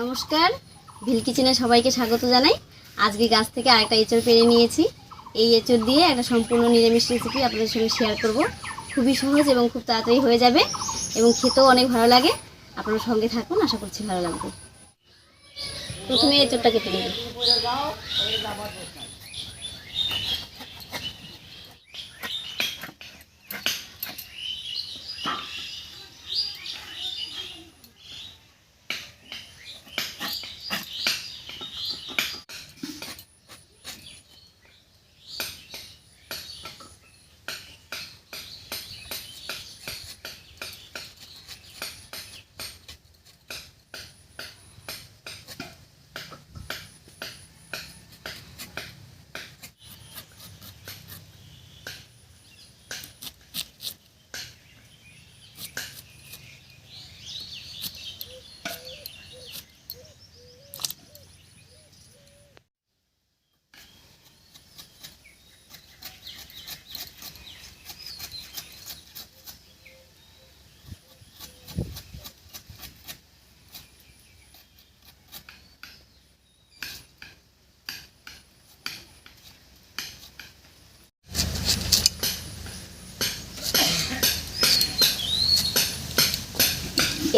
নমস্কার। ভিল কিচেনে সবাইকে স্বাগত জানাই। আজকে গাছ থেকে আরেকটা এঁচড় পেরে নিয়েছি। এই এঁচড় দিয়ে একটা সম্পূর্ণ নিরামিষ রেসিপি আপনাদের সঙ্গে শেয়ার করব। খুবই সহজ এবং খুব তাড়াতাড়ি হয়ে যাবে এবং খেতেও অনেক ভালো লাগে। আপনারা সঙ্গে থাকুন, আশা করছি ভালো লাগবে। প্রথমে এঁচড়টা কেটে নেব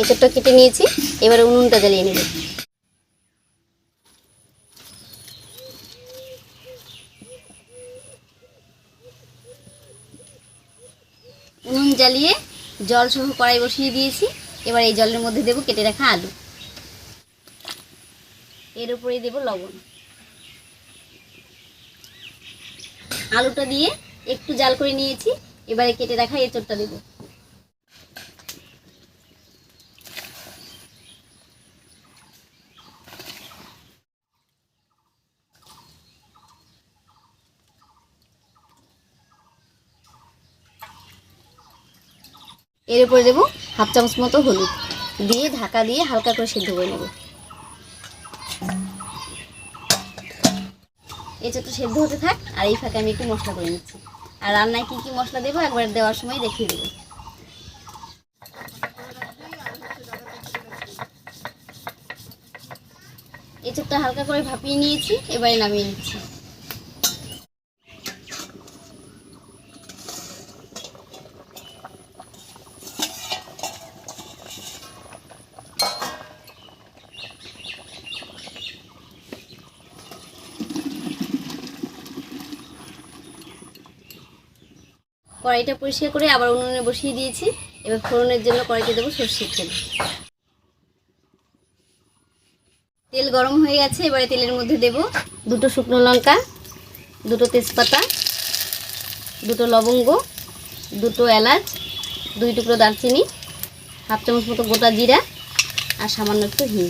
এঁচড়টা কেটে নিয়েছি, এবারে উনুনটা জ্বালিয়ে নেব। উনুন জ্বালিয়ে জল সহ কড়াই বসিয়ে দিয়েছি, এবার এই জলের মধ্যে দেব কেটে রাখা আলু। এর উপরে দেব লবণ। আলুটা দিয়ে একটু জাল করে নিয়েছি, এবারে কেটে রাখা এঁচড়টা দেবো। এর উপরে দেবো হাফ চামচ মতো হলুদ। দিয়ে ঢাকা দিয়ে হালকা করে সেদ্ধ করে নেব। এঁচোড়টা সেদ্ধ হতে থাক, আর এই ফাঁকে আমি একটু মশলা করে নিচ্ছি। আর রান্নায় কী কী মশলা দেবো একবার দেওয়ার সময় দেখিয়ে দেবো। এঁচোড়টা হালকা করে ভাপিয়ে নিয়েছি, এবারে নামিয়ে নিচ্ছি। কড়াইটা পরিষ্কার করে আবার উনুনে বসিয়ে দিয়েছি। এবার ফোড়নের জন্য কড়াইতে দেবো সর্ষের তেল। তেল গরম হয়ে গেছে, এবারে তেলের মধ্যে দেব দুটো শুকনো লঙ্কা, দুটো তেজপাতা, দুটো লবঙ্গ, দুটো এলাচ, দুই টুকরো দারচিনি, হাফ চামচ মতো গোটা জিরা আর সামান্য একটু হিং।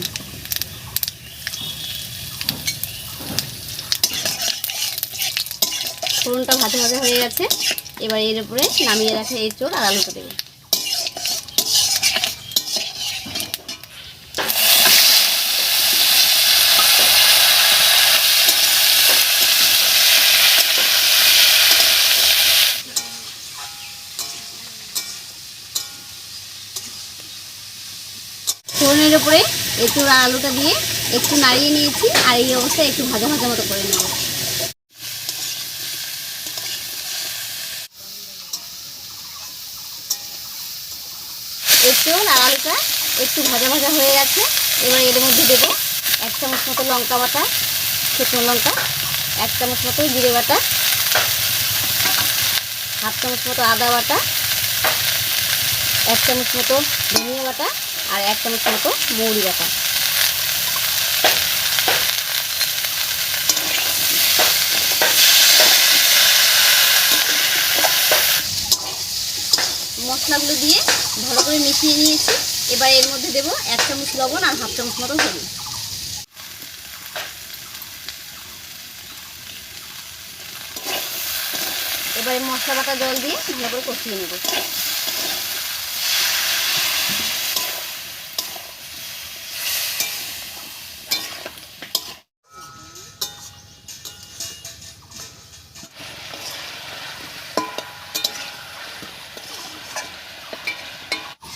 ফোড়নটা ভাজা ভাজা হয়ে গেছে। এবার এর উপরে নামিয়ে রাখা এই চোর আর আলুটা দেবো। ফোড়নের উপরে একটু আলুটা দিয়ে একটু নাড়িয়ে নিয়েছি আর এই অবস্থায় একটু ভাজা ভাজা মতো করে নেব একটু আর আলুটা একটু ভাজা ভাজা হয়ে গেছে। এবার এর মধ্যে দেবো এক চামচ মতো লঙ্কা বাটা, শুকনো লঙ্কা, এক চামচ মতো জিরে বাটা, হাফ চামচ মতো আদা বাটা, এক চামচ মতো ধনিয়া বাটা আর এক চামচ মতো মৌরি বাটা। মশলাগুলো দিয়ে ভালো করে মিশিয়ে নিয়েছি। এবার এর মধ্যে দেবো এক চামচ লবণ আর হাফ চামচ মতো হলুদ। এবার মশলা বাটা জল দিয়ে ভালো করে কষিয়ে নেব।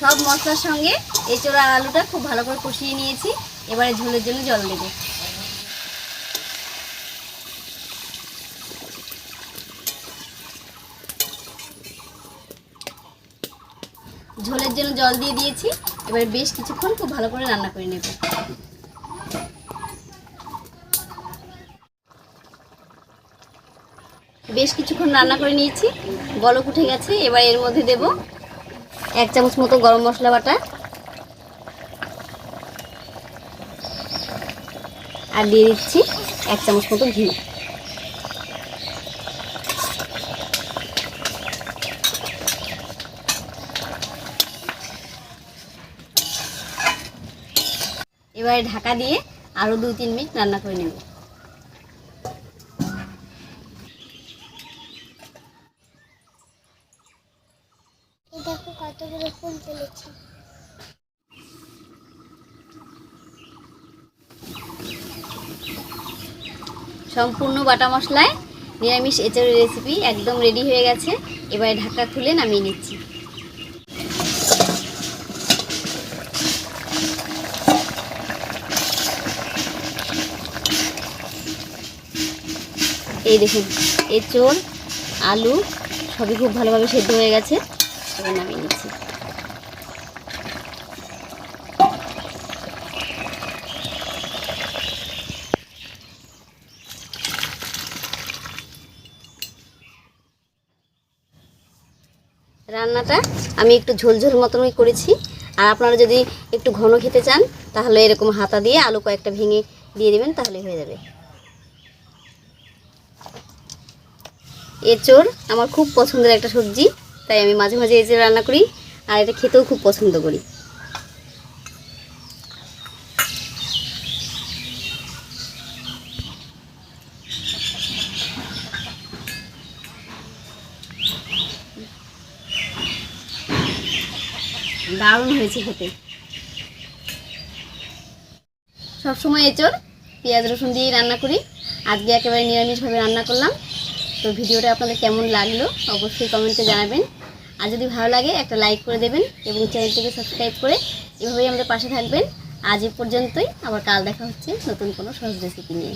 সব মশলার সঙ্গে এঁচড় আলুটা খুব ভালো করে কষিয়ে নিয়েছি। এবারে ঝোলের জন্য জল দেবো। ঝোলের জন্য জল দিয়ে দিয়েছি। এবার বেশ কিছুক্ষণ খুব ভালো করে রান্না করে নেব। বেশ কিছুক্ষণ রান্না করে নিয়েছি। বলক উঠে গেছে, এবার এর মধ্যে দেব এক চামচ মতো গরম মশলা বাটা আর দিয়ে দিচ্ছি এক চামচ মতো ঘি। এবারে ঢাকা দিয়ে আরও দুই তিন মিনিট রান্না করে নেব। ফুল তুলেছি। সম্পূর্ণ বাটা মশলায় নিরামিষ এঁচড়ের রেসিপি একদম রেডি হয়ে গেছে। এবারে ঢাকা খুলে নামিয়ে নিচ্ছি। এই দেখুন, এঁচড়, আলু সবই খুব ভালোভাবে সেদ্ধ হয়ে গেছে। এবার নামিয়ে নিচ্ছি। রান্নাটা আমি একটু ঝোল ঝোল মতনই করেছি। আর আপনারা যদি একটু ঘন খেতে চান, তাহলে এরকম হাতা দিয়ে আলু কয়েকটা ভেঙে দিয়ে দেবেন, তাহলে হয়ে যাবে। এচোর আমার খুব পছন্দের একটা সবজি, তাই আমি মাঝে মাঝে এঁচড় রান্না করি, আর এটা খেতেও খুব পছন্দ করি। দারুণ হয়েছে খেতে। সবসময় এঁচড়, পেঁয়াজ, রসুন দিয়েই রান্না করি। আজকে একেবারে নিরামিষভাবে রান্না করলাম। তো ভিডিওটা আপনাদের কেমন লাগল অবশ্যই কমেন্টে জানাবেন। আর যদি ভালো লাগে, একটা লাইক করে দেবেন এবং চ্যানেলটিকে সাবস্ক্রাইব করে এভাবেই আমাদের পাশে থাকবেন। আজ এ পর্যন্তই, আবার কাল দেখা হচ্ছে নতুন কোনো সহজ রেসিপি নিয়ে।